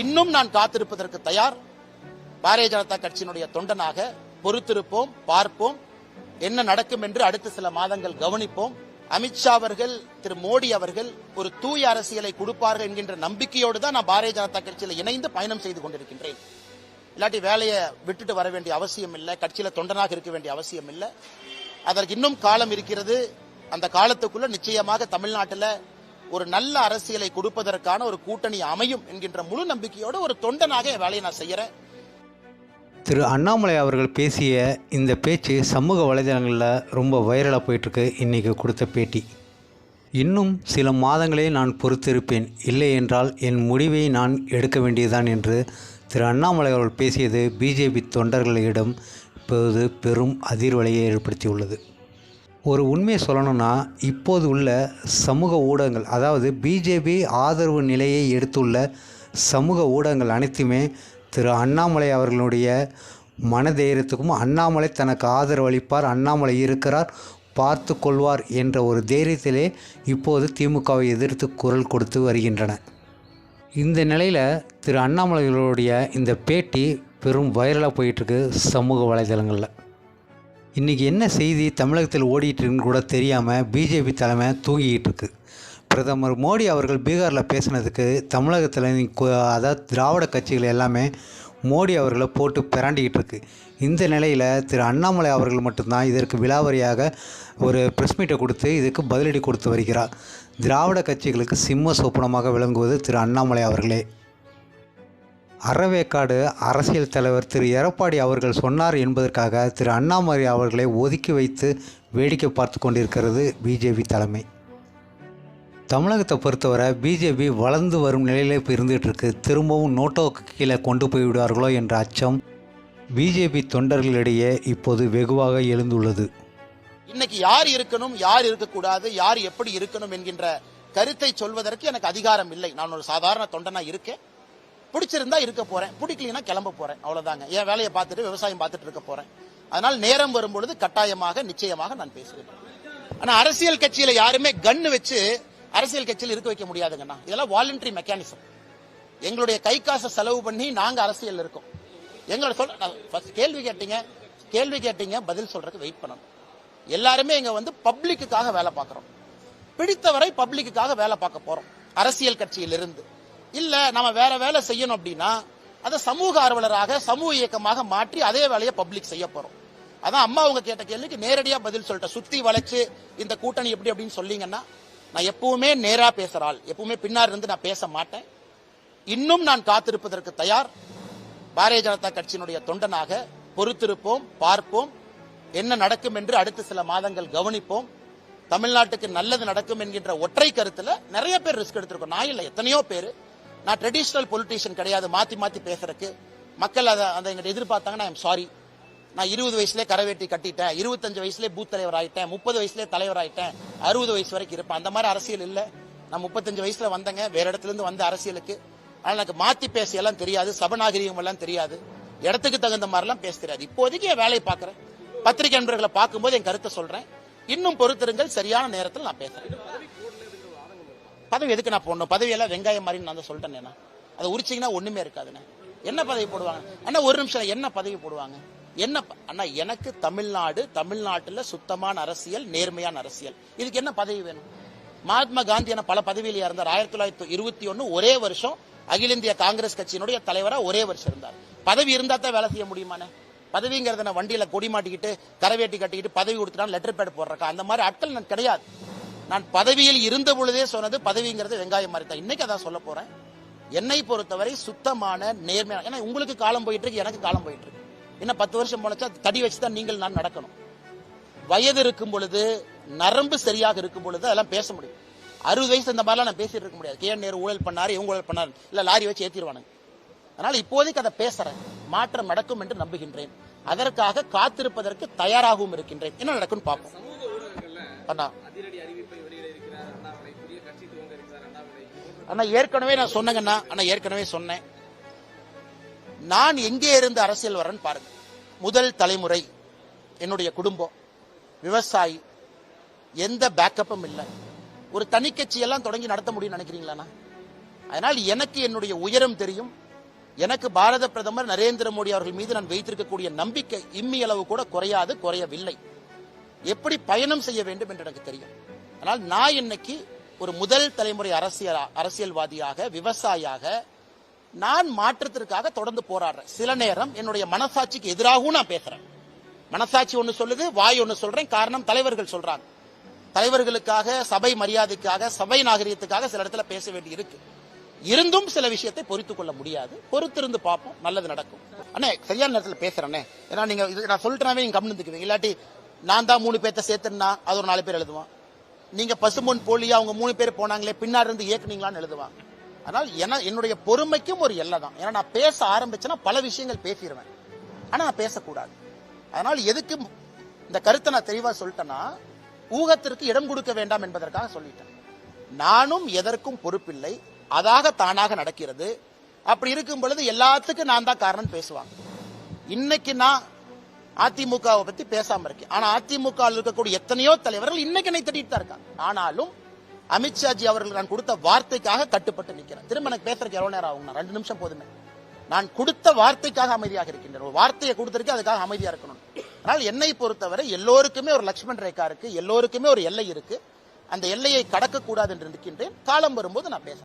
இன்னும் நான் காத்திருப்பதற்கு தயார். பாரதிய ஜனதா கட்சியினுடைய தொண்டனாக பொறுத்திருப்போம் பார்ப்போம். என்ன நடக்கும் என்று அடுத்த சில மாதங்கள் கவனிப்போம். அமித்ஷா அவர்கள் திரு மோடி அவர்கள் ஒரு தூய அரசியலை கொடுப்பார்கள் என்கின்ற நம்பிக்கையோடு தான் நான் பாரதிய ஜனதா கட்சியில் இணைந்து பயணம் செய்து கொண்டிருக்கின்றேன். இல்லாட்டி வேலையை விட்டுட்டு வர வேண்டிய அவசியம் இல்லை கட்சியில தொண்டனாக இருக்க வேண்டிய அவசியம் இல்லை. அதற்கு இன்னும் காலம் இருக்கிறது. அந்த காலத்துக்குள்ள நிச்சயமாக தமிழ்நாட்டில் ஒரு நல்ல அரசியலை கொடுப்பதற்கான ஒரு கூட்டணி அமையும் என்கின்ற முழு நம்பிக்கையோடு ஒரு தொண்டனாக என் வேலையை நான் செய்கிறேன் திரு அண்ணாமலை அவர்கள் பேசிய இந்த பேச்சு சமூக வலைதளங்களில் ரொம்ப வைரலாக போயிட்டுருக்கு. இன்றைக்கி கொடுத்த பேட்டி. இன்னும் சில மாதங்களே நான் பொறுத்திருப்பேன். இல்லை என்றால் என் முடிவை நான் எடுக்க வேண்டியதுதான் என்று திரு அண்ணாமலை அவர்கள் பேசியது. பிஜேபி தொண்டர்களிடம் இப்போது பெரும் அதிர்வலையை ஏற்படுத்தியுள்ளது. ஒரு உண்மையை சொல்லணும்னா இப்போது உள்ள சமூக ஊடகங்கள் அதாவது பிஜேபி ஆதரவு நிலையை எடுத்துள்ள சமூக ஊடகங்கள் அனைத்துமே திரு அண்ணாமலை அவர்களுடைய மனதைரியத்துக்கும் அண்ணாமலை தனக்கு ஆதரவு அளிப்பார் அண்ணாமலை இருக்கிறார் பார்த்து கொள்வார் என்ற ஒரு தைரியத்திலே இப்போது திமுகவை எதிர்த்து குரல் கொடுத்து வருகின்றன. இந்த நிலையில் திரு அண்ணாமலைகளுடைய இந்த பேட்டி பெரும் வைரலாக போயிட்டுருக்கு சமூக வலைதளங்களில். இன்றைக்கி என்ன செய்தி தமிழகத்தில் ஓடிட்டு இருக்குன்னு கூட தெரியாமல் பிஜேபி தலைமை தூங்கிக்கிட்டு இருக்கு. பிரதமர் மோடி அவர்கள் பீகாரில் பேசினதுக்கு தமிழகத்தில் அதாவது திராவிட கட்சிகள் எல்லாமே மோடி அவர்களை போட்டு பிறாண்டிக்கிட்டு இருக்கு. இந்த நிலையில் திரு அண்ணாமலை அவர்கள் மட்டும்தான் இதற்கு விலாவரியாக ஒரு ப்ரெஸ் மீட்டை கொடுத்து இதுக்கு பதிலடி கொடுத்து வருகிறார். திராவிட கட்சிகளுக்கு சிம்ம சொப்பனமாக விளங்குவது திரு அண்ணாமலை அவர்களே. அறவேக்காடு அரசியல் தலைவர் திரு. எடப்பாடி அவர்கள் சொன்னார் என்பதற்காக திரு. அண்ணாமலை அவர்களை ஒதுக்கி வைத்து வேடிக்கை பார்த்து கொண்டிருக்கிறது பிஜேபி தலைமை. தமிழகத்தை பொறுத்தவரை பிஜேபி வளர்ந்து வரும் நிலையில் இப்போ இருந்துகிட்டு இருக்கு. திரும்பவும் நோட்டோக்கு கீழே கொண்டு போய் விடுவார்களோ என்ற அச்சம் பிஜேபி தொண்டர்களிடையே இப்போது வெகுவாக எழுந்துள்ளது. இன்னைக்கு யார் இருக்கணும் யார் இருக்கக்கூடாது யார் எப்படி இருக்கணும் என்கின்ற கருத்தை சொல்வதற்கு எனக்கு அதிகாரம் இல்லை. நான் ஒரு சாதாரண தொண்டனா இருக்கேன். பிடிச்சிருந்தா இருக்க போறேன். பிடிக்கலைன்னா கிளம்ப போறேன். அவ்வளவுதாங்க. என் வேலையை பார்த்துட்டு விவசாயம் பார்த்துட்டு இருக்க போறேன். அதனால் நேரம் வரும்பொழுது கட்டாயமாக நிச்சயமாக நான் பேசுவேன். ஆனா அரசியல் கட்சியில யாருமே கன்னு வச்சு அரசியல் கட்சியில் இருக்க வைக்க முடியாதுங்கண்ணா. இதெல்லாம் வாலண்டரி மெக்கானிசம் எங்களுடைய கை காசை செலவு பண்ணி நாங்க அரசியல் இருக்கோம். எங்களை சொல்ல கேள்வி கேட்டீங்க. கேள்வி கேட்டீங்க பதில் சொல்றதுக்கு வெயிட் பண்ணணும். எல்லாருமே இங்க வந்து பப்ளிக்குக்காக வேலை பார்க்கறோம். பிடித்தவரை பப்ளிக்குக்காக வேலை பார்க்க போறோம். அரசியல் கட்சியிலிருந்து. இல்ல நம்ம வேற வேலை செய்யணும் அப்படின்னா அதை சமூக ஆர்வலராக சமூக இயக்கமாக மாற்றி அதே வேலையை பப்ளிக் செய்ய போறோம். அதான் அம்மா அவங்க கேட்ட கேள்விக்கு நேரடியா பதில் சொல்லிட்டேன். சுத்தி வளைச்சு இந்த கூட்டணி எப்படி அப்படின்னு சொல்லீங்கன்னா நான் எப்பவுமே நேரா பேசுற ஆள். எப்பவுமே பின்னாடி இருந்து நான் பேச மாட்டேன். இன்னும் நான் காத்திருப்பதற்கு தயார். பாரதிய ஜனதா கட்சியினுடைய தொண்டனாக பொறுத்திருப்போம் பார்ப்போம். என்ன நடக்கும் என்று அடுத்த சில மாதங்கள் கவனிப்போம். தமிழ்நாட்டுக்கு நல்லது நடக்கும் என்கின்ற ஒற்றை கருத்துல நிறைய பேர் ரிஸ்க் எடுத்திருக்கோம். நான் இல்ல எத்தனையோ பேர். நான் ட்ரெடிஷ்னல் பொலிட்டீஷியன் கிடையாது மாற்றி மாற்றி பேசுறதுக்கு. மக்கள் அதை அதை எங்கிட்ட எதிர்பார்த்தாங்கன்னா ஐம் சாரி நான் இருபது வயசுலேயே கரவேட்டி கட்டிட்டேன் இருபத்தஞ்சு வயசுலேயே பூத் தலைவர் ஆகிட்டேன் முப்பது வயசுலேயே தலைவர் ஆகிட்டேன் அறுபது வயசு வரைக்கும் இருப்பேன். அந்த மாதிரி அரசியல் இல்லை. நான் முப்பத்தஞ்சு வயசில் வந்தேங்க வேற இடத்துல இருந்து வந்த அரசியலுக்கு. ஆனால் எனக்கு மாற்றி பேச எல்லாம் தெரியாது சபநாகரிகம் எல்லாம் தெரியாது. இடத்துக்கு தகுந்த மாதிரிலாம் பேச தெரியாது. இப்போதைக்கு என் வேலையை பார்க்குறேன். பத்திரிகை நண்பர்களை பார்க்கும்போது என் கருத்தை சொல்கிறேன் இன்னும் பொறுத்திருங்கள் சரியான நேரத்தில் நான் பேசுறேன். பதவி எதுக்கு நான் போடணும்? பதவியெல்லாம் வெங்காயம் மாதிரி நான் தான் சொல்லிட்டேன் அதை உரிச்சிங்கன்னா ஒண்ணுமே இருக்காதுண்ணே. என்ன பதவி போடுவாங்க? அண்ணா ஒரு நிமிஷம் என்ன பதவி போடுவாங்க? என்ன அண்ணா எனக்கு தமிழ்நாடு தமிழ்நாட்டுல சுத்தமான அரசியல் நேர்மையான அரசியல். இதுக்கு என்ன பதவி வேணும்? மகாத்மா காந்தி என பல பதவியில இருந்தார். ஆயிரத்தி தொள்ளாயிரத்தி இருபத்தி ஒன்னு ஒரே வருஷம் அகில இந்திய காங்கிரஸ் கட்சியினுடைய தலைவரா ஒரே வருஷம் இருந்தார். பதவி இருந்தா தான் வேலை செய்ய முடியுமானே பதவிங்கிறத வண்டியில கொடி மாட்டிக்கிட்டு கரவேட்டி கட்டிக்கிட்டு பதவி கொடுத்துட்டான் லெட்டர் பேட் போடுறக்கா? அந்த மாதிரி ஆட்கள் கிடையாது. நான் பதவியில் இருந்த பொழுதே சொன்னது பதவிங்கிறது வெங்காயம் மாதிரி தான். இன்னைக்கு அதான் சொல்ல போறேன். என்னை பொறுத்தவரை சுத்தமான நேர்மையான ஏன்னா உங்களுக்கு காலம் போயிட்டு இருக்கு எனக்கு காலம் போயிட்டு இருக்கு. இன்னும் பத்து வருஷம் போனச்சா தடி வச்சு தான் நீங்கள் நான் நடக்கணும். வயது இருக்கும் பொழுது நரம்பு சரியாக இருக்கும் பொழுது அதெல்லாம் பேச முடியும். அறுபது வயசு இந்த மாதிரிலாம் நான் பேசிட்டு இருக்க முடியாது. கே நேரு ஊழல் பண்ணாரு இவங்க ஊழல் பண்ணாரு. இல்ல லாரி வச்சு ஏத்திடுவானுங்க அதனால இப்போதைக்கு அதை பேசுறேன். மாற்றம் நடக்கும் என்று நம்புகின்றேன். அதற்காக காத்திருப்பதற்கு தயாராகவும் இருக்கின்றேன். என்ன நடக்கும்னு பார்ப்போம். அண்ணா. அண்ணா ஏற்கனவே நான் சொன்னேங்கண்ணா. அண்ணா ஏற்கனவே சொன்னேன். நான் எங்கே இருந்து அரசியல் வரேன்னு பாருங்க. முதல் தலைமுறை என்னுடைய குடும்பம் விவசாயி எந்த பேக்கப்பும் இல்லை. ஒரு தனிக்கட்சியெல்லாம் தொடங்கி நடத்த முடியும்னு நினைக்கிறீங்களாண்ணா? அதனால் எனக்கு என்னுடைய உயரம் தெரியும். எனக்கு பாரத பிரதமர் நரேந்திர மோடி அவர்கள் மீது நான் வைத்திருக்கக்கூடிய நம்பிக்கை இம்மி அளவு கூட குறையாது குறையவில்லை. எப்படி பயணம் செய்ய வேண்டும் என்று எனக்கு தெரியும். ஆனால் நான் இன்னைக்கு ஒரு முதல் தலைமுறை அரசியல் அரசியல்வாதியாக விவசாயியாக நான் மாற்றத்திற்காக தொடர்ந்து போராடுறேன். சில நேரம் என்னுடைய மனசாட்சிக்கு எதிராகவும் நான் பேசுறேன். மனசாட்சி ஒன்று சொல்லுது வாய் ஒன்று சொல்றேன் காரணம் தலைவர்கள் சொல்றாங்க. தலைவர்களுக்காக சபை மரியாதைக்காக சபை நாகரிகத்துக்காக சில இடத்துல பேச வேண்டி இருக்கு. இருந்தும் சில விஷயத்தை பொறுத்துக் கொள்ள முடியாது. பொறுத்திருந்து பார்ப்போம் நல்லது நடக்கும். அண்ணே சரியான நேரத்தில் பேசுறேன்னே ஏன்னா நீங்க இது நான் சொல்லிட்டேனாவே நீங்க கவனித்துக்குவீங்க இல்லாட்டி நான் தான் மூணு பேர்த்த சேர்த்துன்னா அது ஒரு நாலு பேர் எழுதுவான். நீங்க பசும்பொன் போலியா அவங்க மூணு பேர் போனாங்களே பின்னாடி இருந்து இயக்குனீங்களான்னு எழுதுவாங்க அதனால் என என்னுடைய பொறுமைக்கும் ஒரு எல்லை தான் ஏன்னா நான் பேச ஆரம்பிச்சேன்னா பல விஷயங்கள் பேசிடுவேன் ஆனா நான் பேசக்கூடாது. அதனால் எதுக்கு இந்த கருத்தை நான் தெளிவாக சொல்லிட்டேன்னா ஊகத்திற்கு இடம் கொடுக்க வேண்டாம் என்பதற்காக சொல்லிட்டேன். நானும் எதற்கும் பொறுப்பில்லை. அதாக தானாக நடக்கிறது. அப்படி இருக்கும் பொழுது எல்லாத்துக்கும் நான் தான் காரணம் பேசுவாங்க இன்னைக்கு நான் அதிமுகவை பத்தி பேசாம இருக்கேன் ஆனா அதிமுக இருக்கக்கூடிய எத்தனையோ தலைவர்கள் இன்னைக்கு என்னை திட்டிட்டு தான் இருக்காங்க. ஆனாலும் அமித்ஷாஜி அவர்கள் நான் கொடுத்த வார்த்தைக்காக கட்டுப்பட்டு நிற்கிறேன். திரும்ப எனக்கு பேசுறதுக்கு எவ்வளவு நேரம் ஆகும்? ரெண்டு நிமிஷம் போதுமே. நான் கொடுத்த வார்த்தைக்காக அமைதியாக இருக்கின்றேன். ஒரு வார்த்தையை கொடுத்திருக்கேன் அதுக்காக அமைதியா இருக்கணும். ஆனால் என்னை பொறுத்தவரை எல்லோருக்குமே ஒரு லக்ஷ்மண் ரேகா இருக்கு எல்லோருக்குமே ஒரு எல்லை இருக்கு. அந்த எல்லையை கடக்க கூடாது என்று இருக்கின்றேன் காலம் வரும்போது நான் பேசுறேன்.